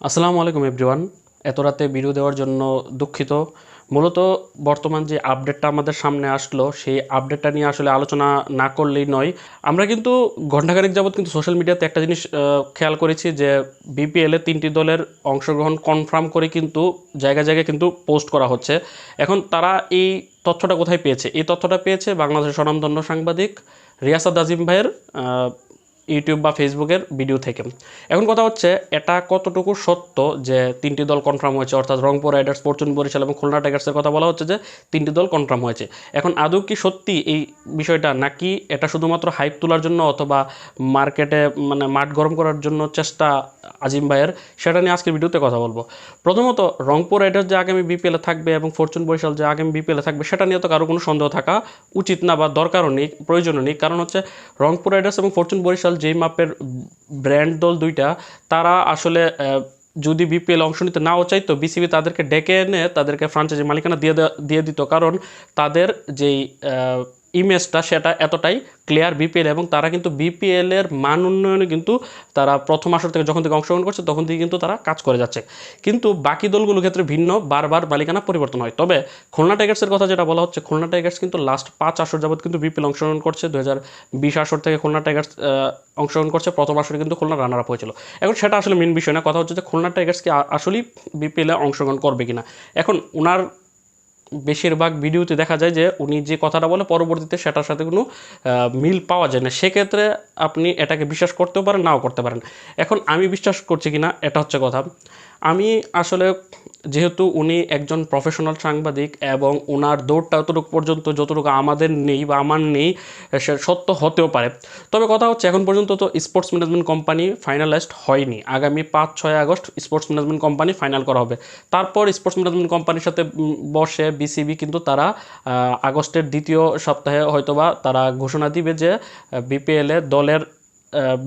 আসসালামু আলাইকুম এভরিওয়ান এত রাতে ভিডিও দেওয়ার জন্য দুঃখিত। মূলত বর্তমান যে আপডেটটা আমাদের সামনে আসলো, সেই আপডেটটা নিয়ে আসলে আলোচনা না করলেই নয়। আমরা কিন্তু ঘণ্টাখানেক যাবৎ কিন্তু সোশ্যাল মিডিয়াতে একটা জিনিস খেয়াল করেছি যে বিপিএলে তিনটি দলের অংশগ্রহণ কনফার্ম করে কিন্তু জায়গায় জায়গায় কিন্তু পোস্ট করা হচ্ছে। এখন তারা এই তথ্যটা কোথায় পেয়েছে? এই তথ্যটা পেয়েছে বাংলাদেশের স্বনামধন্য সাংবাদিক রিয়াসাদ আজিম ভাইয়ের ইউটিউব বা ফেসবুকের ভিডিও থেকে। এখন কথা হচ্ছে, এটা কতটুকু সত্য যে তিনটি দল কনফার্ম হয়েছে? অর্থাৎ রংপুর রাইডার্স, ফরচুন বরিশাল এবং খুলনা টাইগার্সের কথা বলা হচ্ছে যে তিনটি দল কনফার্ম হয়েছে। এখন আদৌ কি সত্যি এই বিষয়টা, নাকি এটা শুধুমাত্র হাইপ তোলার জন্য অথবা মার্কেটে মানে মাঠ গরম করার জন্য চেষ্টা আজিম ভাইয়ের, সেটা নিয়ে আজকের ভিডিওতে কথা বলব। প্রথমত, রংপুর রাইডার্স যে আগামী বিপিএলে থাকবে এবং ফরচুন বরিশাল যে আগামী বিপিএলে থাকবে, সেটা নিয়ে তো কারও কোনো সন্দেহ থাকা উচিত না বা দরকারও নেই, প্রয়োজনও নেই। কারণ হচ্ছে, রংপুর রাইডার্স এবং ফরচুন বরিশাল যেই মাপের ব্র্যান্ড দল দুইটা, তারা আসলে যদি বিপিএল অংশ নিতে নাও চাইতো বিসিবি তাদেরকে ডেকে এনে তাদেরকে ফ্রাঞ্চাইজি মালিকানা দিয়ে দিয়ে দিত। কারণ তাদের যেই ইমেজটা সেটা এতটাই ক্লিয়ার বিপিএল এবং তারা কিন্তু বিপিএল এর মান উন্নয়নে কিন্তু তারা প্রথম আসর থেকে যখন থেকে অংশগ্রহণ করছে, তখন থেকে কিন্তু তারা কাজ করে যাচ্ছে। কিন্তু বাকি দলগুলোর ক্ষেত্রে ভিন্ন, বারবার মালিকানা পরিবর্তন হয়। তবে খুলনা টাইগার্সের কথা যেটা বলা হচ্ছে, খুলনা টাইগার্স কিন্তু লাস্ট পাঁচ আসর যাবৎ কিন্তু বিপিএল অংশগ্রহণ করছে। দু হাজার বিশ আসর থেকে খুলনা টাইগার্স অংশগ্রহণ করছে। প্রথম আসরে কিন্তু খুলনা রানার আপ হয়েছিল। এখন সেটা আসলে মেন বিষয় না। কথা হচ্ছে যে খুলনা টাইগার্স কি আসলেই বিপিএলে অংশগ্রহণ করবে কিনা? এখন ওনার বেশিরভাগ ভিডিওতে দেখা যায় যে উনি যে কথাটা বলে, পরবর্তীতে সেটার সাথে কোনো মিল পাওয়া যায় না। সেক্ষেত্রে আপনি এটাকে বিশ্বাস করতেও পারেন, নাও করতে পারেন। এখন আমি বিশ্বাস করছি কিনা, এটা হচ্ছে কথা। আমি আসলে যেহেতু উনি একজন প্রফেশনাল সাংবাদিক এবং ওনার দৌড়টা যতটুকু পর্যন্ত যতটুকু আমাদের নেই বা আমার নেই, সে সত্য হতেও পারে। তবে কথা হচ্ছে, এখন পর্যন্ত তো স্পোর্টস ম্যানেজমেন্ট কোম্পানি ফাইনালাইজড হয়নি। আগামী পাঁচ, ছয় August sports management company final করা হবে। তারপর স্পোর্টস ম্যানেজমেন্ট কোম্পানির সাথে বসে বিসিবি কিন্তু তারা আগস্টের দ্বিতীয় সপ্তাহে হয়তোবা তারা ঘোষণা দিবে যে বিপিএলে দলের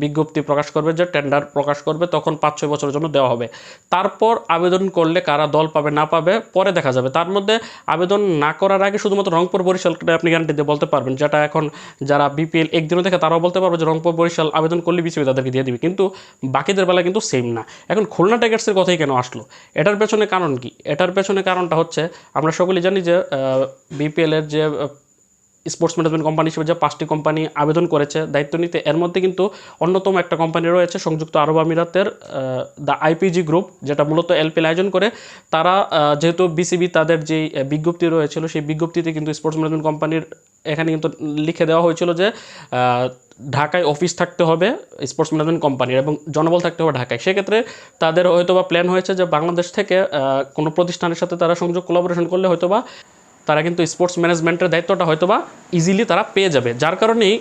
বিজ্ঞপ্তি প্রকাশ করবে যে টেন্ডার প্রকাশ করবে, তখন পাঁচ ছয় বছরের জন্য দেওয়া হবে। তারপর আবেদন করলে কারা দল পাবে না পাবে, পরে দেখা যাবে। তার মধ্যে আবেদন না করার আগে শুধুমাত্র রংপুর বরিশালকে আপনি গ্যারান্টি দিয়ে বলতে পারবেন, যেটা এখন যারা বিপিএল একদিনও দেখে তারাও বলতে পারবে যে রংপুর বরিশাল আবেদন করলে বিসিবি তাদেরকে দিয়ে দিবে। কিন্তু বাকিদের বেলা কিন্তু সেম না। এখন খুলনা টাইগার্সের কথাই কেন আসলো? এটার পেছনে কারণ কি? এটার পেছনে কারণটা হচ্ছে, আমরা সকলেই জানি যে বিপিএলের যে স্পোর্টস ম্যানেজমেন্ট কোম্পানি হিসেবে যে পাঁচটি কোম্পানি আবেদন করেছে, দায়িত্ব নিতে, এর মধ্যে কিন্তু অন্যতম একটা কোম্পানি রয়েছে সংযুক্ত আরব আমিরাতের দ্য আইপিজি গ্রুপ যেটা মূলত এলপিএল আয়োজন করে। তারা যেহেতু বিসিবি তাদের যে বিজ্ঞপ্তি রয়েছিল, সেই বিজ্ঞপ্তিতে কিন্তু স্পোর্টস ম্যানেজমেন্ট কোম্পানির এখানে কিন্তু লিখে দেওয়া হয়েছিল যে ঢাকায় অফিস থাকতে হবে স্পোর্টস ম্যানেজমেন্ট কোম্পানির এবং জনবল থাকতে হবে ঢাকায়। সেক্ষেত্রে তাদের হয়তোবা প্ল্যান হয়েছে যে বাংলাদেশ থেকে কোনো প্রতিষ্ঠানের সাথে তারা সংযোগ কোলাবোরেশন করলে হয়তোবা তারা কিন্তু স্পোর্টস ম্যানেজমেন্টের দায়িত্বটা হয়তো বা ইজিলি তারা পেয়ে যাবে। যার কারণেই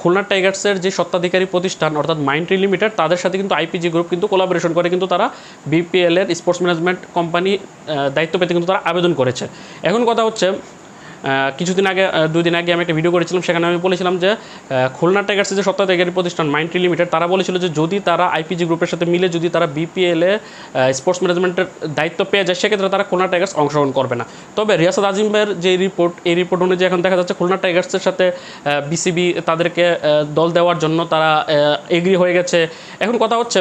খুলনা টাইগার্সের যে সত্ত্বাধিকারী প্রতিষ্ঠান, অর্থাৎ মাইন্ড্রি লিমিটেড তাদের সাথে কিন্তু আইপিজি গ্রুপ কিন্তু কোলাবোরেশন করে কিন্তু তারা বিপিএলের স্পোর্টস ম্যানেজমেন্ট কোম্পানি দায়িত্ব পেতে কিন্তু তারা আবেদন করেছে। এখন কথা হচ্ছে কিছুদিন আগে দুই দিন আগে আমি একটা ভিডিও করেছিলাম, সেখানে আমি বলেছিলাম যে খুলনা টাইগার্সের যে সপ্তাহ সত্ত্বাধিকারী প্রতিষ্ঠান মাইন্ড্রি লিমিটেড তারা বলেছিল যে যদি তারা আইপিজি গ্রুপের সাথে মিলে যদি তারা বিপিএলে স্পোর্টস ম্যানেজমেন্টের দায়িত্ব পেয়ে যায়, সেক্ষেত্রে তারা খুলনা টাইগার্স অংশগ্রহণ করবে না। তবে রিয়াসাদ আজিম ভাইয়ের যে রিপোর্ট এই রিপোর্ট অনুযায়ী এখন দেখা যাচ্ছে খুলনা টাইগার্সের সাথে বিসিবি তাদেরকে দল দেওয়ার জন্য তারা এগ্রি হয়ে গেছে। এখন কথা হচ্ছে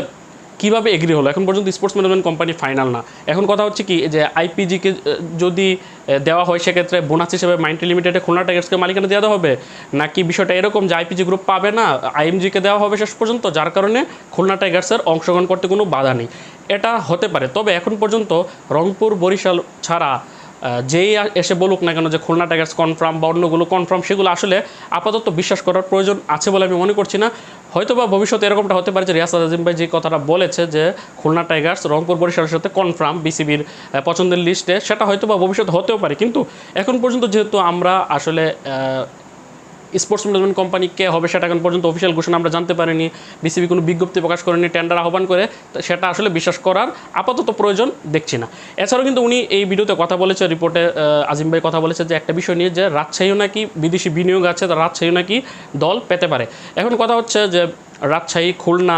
কীভাবে এগ্রি হলো? এখন পর্যন্ত স্পোর্টস ম্যানেজমেন্ট কোম্পানি ফাইনাল না। এখন কথা হচ্ছে কি, যে আইপিজিকে যদি দেওয়া হয়, সেক্ষেত্রে বোনাস হিসেবে মাইন্ডি লিমিটেডে খুলনা টাইগার্সকে মালিকানা দেওয়া হবে? নাকি বিষয়টা এরকম যে আইপিজি গ্রুপ পাবে না আইএমজিকে দেওয়া হবে শেষ পর্যন্ত? যার কারণে খুলনা টাইগার্সের অংশগ্রহণ করতে কোনো বাধা নেই। এটা হতে পারে। তবে এখন পর্যন্ত রংপুর বরিশাল ছাড়া যেই এসে বলুক না কেন যে খুলনা টাইগার্স কনফার্ম বা অন্যগুলো কনফার্ম সেগুলো আসলে আপাতত বিশ্বাস করার প্রয়োজন আছে বলে আমি মনে করছি না। হয়তো বা ভবিষ্যতে এরকমটা হতে পারে যে রিয়াসাদ আজিম ভাই যে কথাটা বলেছে যে খুলনা টাইগার্স রংপুর বরিশালের সাথে কনফার্ম বিসিবির পছন্দের লিস্টে সেটা হয়তো বা ভবিষ্যতে হতেও পারে। কিন্তু এখন পর্যন্ত যেহেতু আমরা আসলে স্পোর্টস ম্যানেজমেন্ট কোম্পানি কে হবে সেটা এখন পর্যন্ত অফিসিয়াল ঘোষণা আমরা জানতে পারিনি। বিসিবি কোনো বিজ্ঞপ্তি প্রকাশ করেনি টেন্ডার আহ্বান করে সেটা আসলে বিশ্বাস করার আপাতত প্রয়োজন দেখছি না। এছাড়াও কিন্তু উনি এই ভিডিওতে কথা বলেছে রিপোর্টে আজিম ভাই কথা বলেছে যে একটা বিষয় নিয়ে যে রাজশাহীও নাকি বিদেশি বিনিয়োগ আছে রাজশাহীও নাকি দল পেতে পারে। এখন কথা হচ্ছে যে রাজশাহী, খুলনা,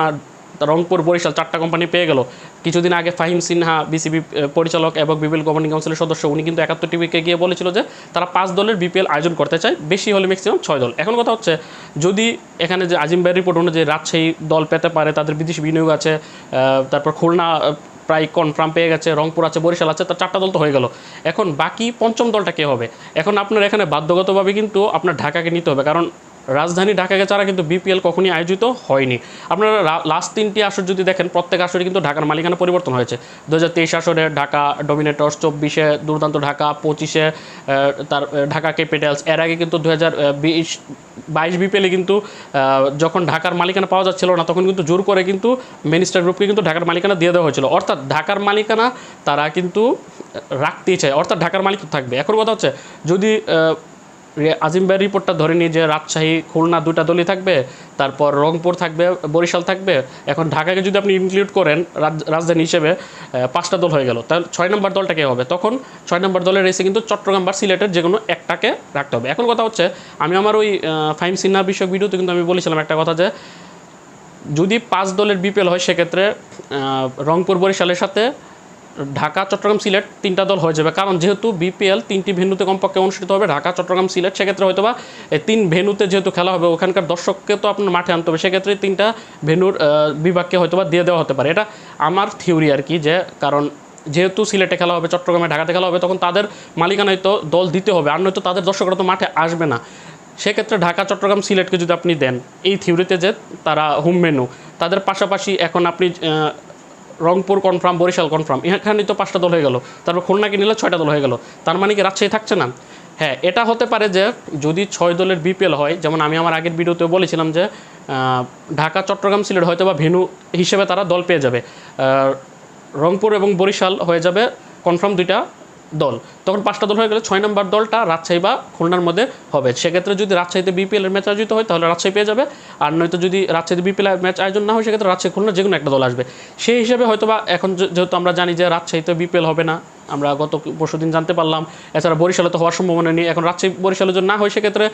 রংপুর, বরিশাল চারটা কোম্পানি পেয়ে গেল। কিছুদিন আগে ফাহিম সিনহা, বিসিবি পরিচালক এবং বিপিএল গভর্নিং কাউন্সিলের সদস্য, উনি কিন্তু একাত্তর টিভিকে গিয়ে বলেছিল যে তারা পাঁচ দলের বিপিএল আয়োজন করতে চায়, বেশি হলে ম্যাক্সিমাম ছয় দল। এখন কথা হচ্ছে, যদি এখানে যে আজিম ভাইয়ের রিপোর্ট অনুযায়ী রাজশাহী দল পেতে পারে, তাদের বিদেশি বিনিয়োগ আছে তারপর খুলনা প্রায় কনফার্ম পেয়ে গেছে, রংপুর আছে, বরিশাল আছে, তার চারটা দল তো হয়ে গেল। এখন বাকি পঞ্চম দলটা কে হবে? এখন আপনার এখানে বাধ্যগতভাবে কিন্তু আপনার ঢাকাকে নিতে হবে, কারণ রাজধানী ঢাকাকে ছাড়া কিন্তু বিপিএল কখনই আয়োজিত হয়নি। আপনারা লাস্ট তিনটি আসর যদি দেখেন, প্রত্যেক আসরে কিন্তু ঢাকার মালিকানা পরিবর্তন হয়েছে। দু হাজার তেইশ আসরে ঢাকা ডমিনেটর্স চব্বিশে দুর্দান্ত ঢাকা, পঁচিশে তার ঢাকা ক্যাপিটালস এর আগে কিন্তু দু হাজার বিশ, বাইশ বিপিএলে কিন্তু যখন ঢাকার মালিকানা পাওয়া যাচ্ছিল না, তখন কিন্তু জোর করে কিন্তু মিনিস্টার গ্রুপকে কিন্তু ঢাকার মালিকানা দিয়ে দেওয়া হয়েছিল। অর্থাৎ ঢাকার মালিকানা তারা কিন্তু রাখতেই চায়। অর্থাৎ ঢাকার মালিক থাকবে। এখন কথা হচ্ছে, যদি আহ, আজিম ভাইয়ের রিপোর্টটা ধরে নিই যে রাজশাহী খুলনা দুইটা দলই থাকবে তারপর রংপুর থাকবে বরিশাল থাকবে এখন ঢাকাকে যদি আপনি ইনক্লুড করেন রাজ- রাজধানী হিসেবে পাঁচটা দল হয়ে গেল। তাহলে ছয় নম্বর দলটা কে হবে? তখন ছয় নম্বর দলের রেসে কিন্তু চট্টগ্রাম বা সিলেটের যে কোনো একটাকে রাখতে হবে। এখন কথা হচ্ছে আমি আমার ওই ফাইম সিনহা বিষয়ক ভিডিওতে কিন্তু আমি বলেছিলাম একটা কথা যে যদি পাঁচ দলের বিপিএল হয় সেক্ষেত্রে রংপুর বরিশালের সাথে ঢাকা, চট্টগ্রাম, সিলেট তিনটা দল হয়ে যাবে। কারণ যেহেতু বিপিএল তিনটি ভেন্যুতে কমপক্ষে অনুষ্ঠিত হবে, ঢাকা, চট্টগ্রাম, সিলেট, সেক্ষেত্রে হয়তো বা তিন ভেন্যুতে যেহেতু খেলা হবে, ওখানকার দর্শককে তো আপনার মাঠে আনতে হবে। সেক্ষেত্রে তিনটা ভেন্যুর বিভাগকে হয়তো বা দিয়ে দেওয়া হতে পারে। এটা আমার থিওরি আর কি যে, কারণ যেহেতু সিলেটে খেলা হবে, চট্টগ্রামে ঢাকাতে খেলা হবে, তখন তাদের মালিকানায় তো দল দিতে হবে, আর নয়তো তাদের দর্শকরা তো মাঠে আসবে না। সেক্ষেত্রে ঢাকা, চট্টগ্রাম, সিলেটকে যদি আপনি দেন, এই থিওরিতে যে তারা হোম মেনু। তাদের পাশাপাশি এখন আপনি রংপুর কনফার্ম বরিশাল কনফার্ম এখানে তো পাঁচটা দল হয়ে গেল। তারপর খুলনাকে নিলে ছয়টা দল হয়ে গেল। তার মানে কি রাজশাহী থাকছে না? হ্যাঁ এটা হতে পারে যে যদি ছয় দলের বিপিএল হয়, যেমন আমি আমার আগের ভিডিওতে বলেছিলাম যে ঢাকা, চট্টগ্রাম, সিলেট হয়তো বা ভেনু হিসেবে তারা দল পেয়ে যাবে। রংপুর এবং বরিশাল হয়ে যাবে কনফার্ম দুইটা। দল। তখন পাঁচটা দল হয়ে গেলে ছয় নম্বর দলটা রাজশাহী বা খুলনার মধ্যে হবে। সেক্ষেত্রে যদি রাজশাহীতে বিপিএল এর ম্যাচ আয়োজিত হয়, তাহলে রাজশাহী পেয়ে যাবে। আর নয়তো যদি রাজশাহীতে বিপিএল ম্যাচ আয়োজন না হয়, সেক্ষেত্রে রাজশাহী, খুলনা যে কোনো একটা দল আসবে। সেই হিসেবে হয়তো বা এখন যেহেতু আমরা জানি যে রাজশাহীতে বিপিএল হবে না আমরা গত পরশুদিন জানতে পারলাম। এছাড়া বরিশালে তো হওয়ার সম্ভাবনা নেই। এখন রাজশাহী বরিশালে যদি না হয়, সেক্ষেত্রে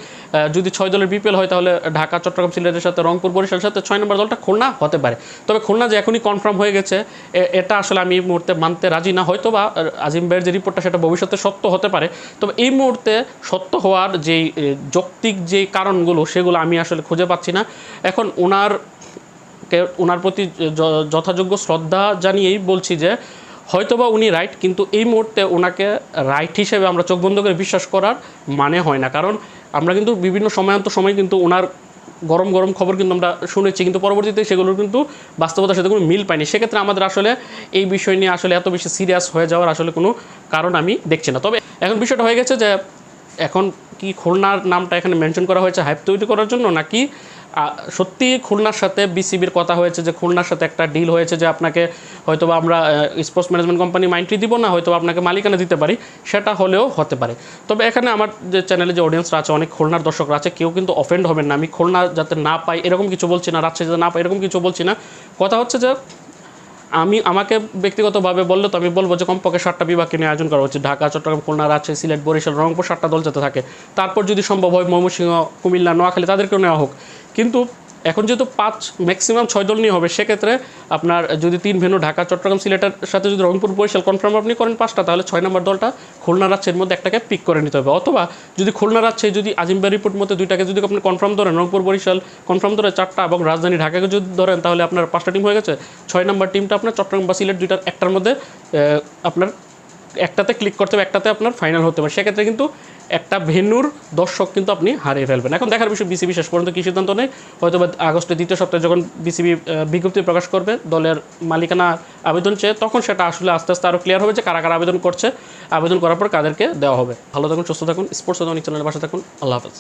যদি ছয় দলের বিপিএল হয়, তাহলে ঢাকা, চট্টগ্রাম, সিলেটের সাথে, রংপুর, বরিশালের সাথে ছয় নম্বর দলটা খুলনা হতে পারে। তবে খুলনা যে এখনই কনফার্ম হয়ে গেছে এটা আসলে আমি এই মুহূর্তে মানতে রাজি না হয়তো বা আজিম ভাইয়ের যে রিপোর্টটা সেটা ভবিষ্যতে সত্য হতে পারে। তবে এই মুহূর্তে সত্য হওয়ার যেই যৌক্তিক যে কারণগুলো, সেগুলো আমি আসলে খুঁজে পাচ্ছি না। এখন ওনার ওনার প্রতি য- যথাযোগ্য শ্রদ্ধা জানিয়েই বলছি যে হয়তোবা উনি রাইট কিন্তু এই মুহূর্তে ওনাকে রাইট হিসেবে আমরা চোখ বন্ধ করে বিশ্বাস করার মানে হয় না। কারণ আমরা কিন্তু বিভিন্ন সময়ান্ত সময় কিন্তু ওনার গরম গরম খবর কিন্তু আমরা শুনেছি, কিন্তু পরবর্তীতে সেগুলোর কিন্তু বাস্তবতার সাথে কোনো মিল পাইনি সেক্ষেত্রে আমাদের আসলে এই বিষয় নিয়ে আসলে এত বেশি সিরিয়াস হয়ে যাওয়ার আসলে কোনো কারণ আমি দেখছি না। তবে এখন বিষয়টা হয়ে গেছে যে এখন কি খুলনার নামটা এখানে মেনশন করা হয়েছে হাইপ তৈরি করার জন্য, নাকি সত্যি খুলনার সাথে বিসিবির কথা হয়েছে যে খুলনার সাথে একটা ডিল হয়েছে যে আপনাকে হয়তো আমরা স্পোর্টস ম্যানেজমেন্ট কোম্পানি মাইন্ট্রি দিব না হয়তো আপনাকে মালিকানা দিতে পারি, সেটা হলেও হতে পারে। তবে এখানে আমার যে চ্যানেলে যে অডিয়েন্সরা আছে, অনেক খুলনার দর্শকরা আছে, কেউ কিন্তু অফেন্ড হবেন না। আমি খুলনা যাতে না পাই, এরকম কিছু বলছি না, রাজশাহী যাতে না পাই, এরকম কিছু বলছি না। কথা হচ্ছে যে আমি আমাকে ব্যক্তিগতভাবে বললে তো আমি বলব যে কমপক্ষে সাতটা বিভাগকে নিয়ে আয়োজন করা উচিত। ঢাকা, চট্টগ্রাম, খুলনা, রাজশাহী, সিলেট, বরিশাল, রংপুর সাতটা দল যাতে থাকে। তারপর যদি সম্ভব হয় ময়মনসিংহ, কুমিল্লা, নোয়াখালী তাদেরকেও নেওয়া হোক। কিন্তু এখন যেহেতু পাঁচ ম্যাক্সিমাম ছয় দল নিয়ে হবে, সেক্ষেত্রে আপনার যদি তিন ভেনু ঢাকা, চট্টগ্রাম, সিলেটের সাথে যদি রংপুর বরিশাল কনফার্ম আপনি করেন পাঁচটা, তাহলে ছয় নম্বর দলটা খুলনা রাজশাহীর মধ্যে একটাকে পিক করে নিতে হবে। অথবা যদি খুলনা রাজশাহী যদি আজিম্বা রিপোর্ট মধ্যে দুইটাকে যদি আপনি কনফার্ম ধরেন, রংপুর, বরিশাল কনফার্ম ধরে চারটা এবং রাজধানী ঢাকাকে যদি ধরেন, তাহলে আপনার পাঁচটা টিম হয়ে গেছে। ছয় নম্বর টিমটা আপনার চট্টগ্রাম বা সিলেট দুইটার একটার মধ্যে আপনার একটাতে ক্লিক করতে হবে, একটাতে আপনার ফাইনাল হতে পারে সেক্ষেত্রে কিন্তু একটা ভেন্যুর দর্শক কিন্তু আপনি হারিয়ে ফেলবেন। এখন দেখার বিষয় বিসিবি শেষ পর্যন্ত কী সিদ্ধান্ত নেই হয়তো বা আগস্টের দ্বিতীয় সপ্তাহে যখন বিসিবি বিজ্ঞপ্তি প্রকাশ করবে, দলের মালিকানা আবেদন চেয়ে, তখন সেটা আসলে আস্তে আস্তে আরও ক্লিয়ার হবে যে কারা কারা আবেদন করছে। আবেদন করার পর কাদেরকে দেওয়া হবে। ভালো থাকুন, সুস্থ থাকুন স্পোর্টস অনেক চ্যানেলের বাসা থাকুন। আল্লাহ হাফেজ।